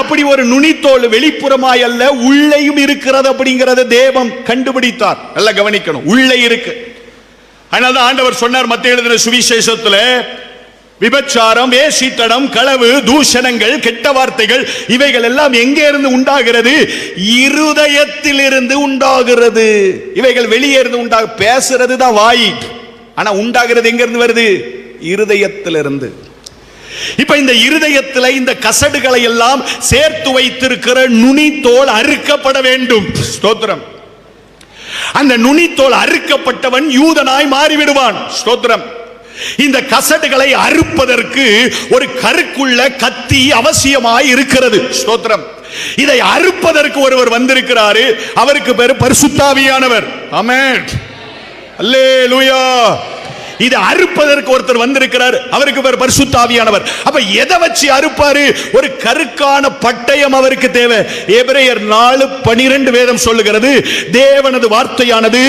அப்படி ஒரு நுனித்தோல் வெளிப்புறமாய் அல்ல உள்ளேயும் இருக்கிறது அப்படிங்கிறத தேவம் கண்டுபிடித்தார். நல்லா கவனிக்கணும் உள்ளே இருக்கு. ஆனால் தான் ஆண்டவர் சொன்னார் மத்திய எழுதின சுவிசேஷத்தில் விபச்சாரம் வேசித்தனம் களவு தூஷணங்கள் கெட்ட வார்த்தைகள் இவைகள் எல்லாம் எங்கே இருந்து உண்டாகிறது? இருதயத்திலிருந்து உண்டாகிறது. இவைகள் வெளியே இருந்து உண்டாக பேசுறது தான் வாய். ஆனா உண்டாகிறது எங்க இருந்து வருது? இருதயத்திலிருந்து. இப்ப இந்த இருதயத்தில் இந்த கசடுகளை எல்லாம் சேர்த்து வைத்திருக்கிற நுனித்தோல் அறுக்கப்பட வேண்டும். ஸ்தோத்திரம். அந்த நுனித்தோல் அறுக்கப்பட்டவன் யூதனாய் மாறிவிடுவான். ஸ்தோத்திரம். இந்த கசடுகளை அறுப்பதற்கு ஒரு கருக்குள்ள கத்தி அவசியமாய் இருக்கிறது. ஸ்தோத்திரம். இதை அறுப்பதற்கு ஒருவர் வந்திருக்கிறாரு. அவருக்கு பேரு பரிசுத்தாவியானவர். அமே அல்லே லூயா இது அறுப்பதற்கு ஒருத்தர் வந்திருக்கிறார். அவருக்கு பேர் பரிசுத்தாவியானவர். அப்ப எதை வச்சு அறுப்பாரு? ஒரு கருக்கான பட்டயம் அவருக்கு தேவை. எபிரேயர் நாலு பனிரெண்டு வேதம் சொல்லுகிறது தேவனது வார்த்தையானது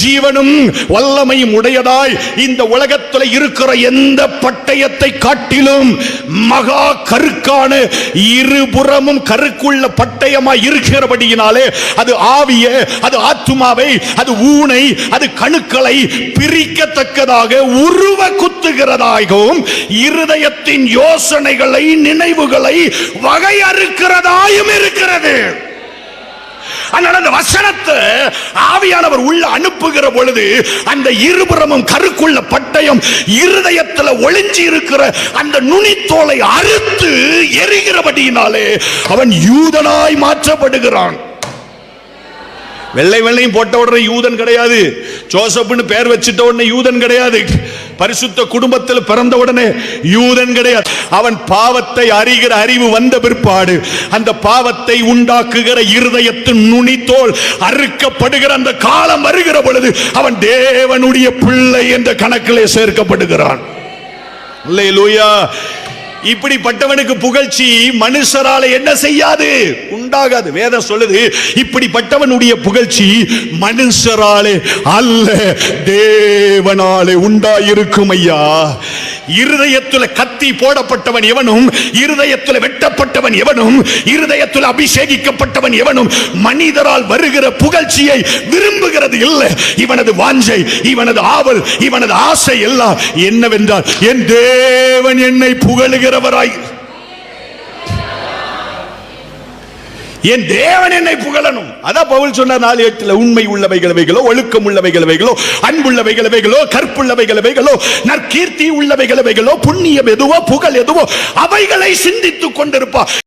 ஜீவனும் வல்லமையும் உடையதாய் இந்த உலகத்தில் இருக்கிற எந்த பட்டயத்தை காட்டிலும் மகா கருக்கான இருபுறமும் கருக்குள்ள பட்டயமாய் இருக்கிறபடியினாலே அது ஆவிய அது ஆத்துமாவை அது ஊனை அது கணுக்களை பிரிக்கத்தக்கதாக உருவ குத்துகிறதாகவும் இருதயத்தின் யோசனைகளை நினைவுகளை வகையறுக்கிறதாயும் இருக்கிறது. அதனால அந்த வசனத்தை ஆவியானவர் உள்ள அனுப்புகிற பொழுது அந்த இருபுறமும் கருக்குள்ள பட்டயம் இருதயத்தில் ஒளிஞ்சி இருக்கிற அந்த நுனித்தோலை அறுத்து எரிகிறபடியினாலே அவன் யூதனாய் மாற்றப்படுகிறான். வெள்ளை வெள்ளையும் போட்ட உடனே யூதன் கிடையாது. ஜோசப்னு பேர் வச்சிட்ட உடனே யூதன் கிடையாது. பரிசுத்த குடும்பத்தில் பிறந்த உடனே யூதன் கிடையாது. அவன் பாவத்தை அறிகிற அறிவு வந்த பிற்பாடு அந்த பாவத்தை உண்டாக்குகிற இருதயத்தின் நுனித்தோல் அறுக்கப்படுகிற அந்த காலம் வருகிற பொழுது அவன் தேவனுடைய பிள்ளை என்ற கணக்கிலே சேர்க்கப்படுகிறான். இப்படிப்பட்டவனுக்கு புகழ்ச்சி மனுஷரால என்ன செய்யாது? உண்டாகாது. வேதம் சொல்லுது இப்படிப்பட்டவனுடைய புகழ்ச்சி மனுஷராலே அல்ல தேவனாலே உண்டாயிருக்கும் ஐயா இருதயத்துல கத்தி போடப்பட்டவன் எவனும் இருதயத்துல வெட்டப்பட்டவன் எவனும் இருதயத்துல அபிஷேகிக்கப்பட்டவன் எவனும் மனிதரால் வருகிற புகழ்ச்சியை விரும்புகிறது இல்லை. இவனது வாஞ்சை இவனது ஆவல் இவனது ஆசை எல்லாம் என்னவென்றால் என் தேவன் என்னை புகழுகிறவராய் என் தேவன் என்னை புகழணும். அதான் பவுல் சொன்ன நாலு எட்டுல உண்மை உள்ளவைகளவைகளோ ஒழுக்கம் உள்ளவைகளவைகளோ அன்புள்ளவைகளவைகளோ கற்புள்ளவைகளவைகளோ நற்கீர்த்தி உள்ளவைகளவைகளோ புண்ணியம் எதுவோ புகழ் எதுவோ அவைகளை சிந்தித்துக் கொண்டிருப்பா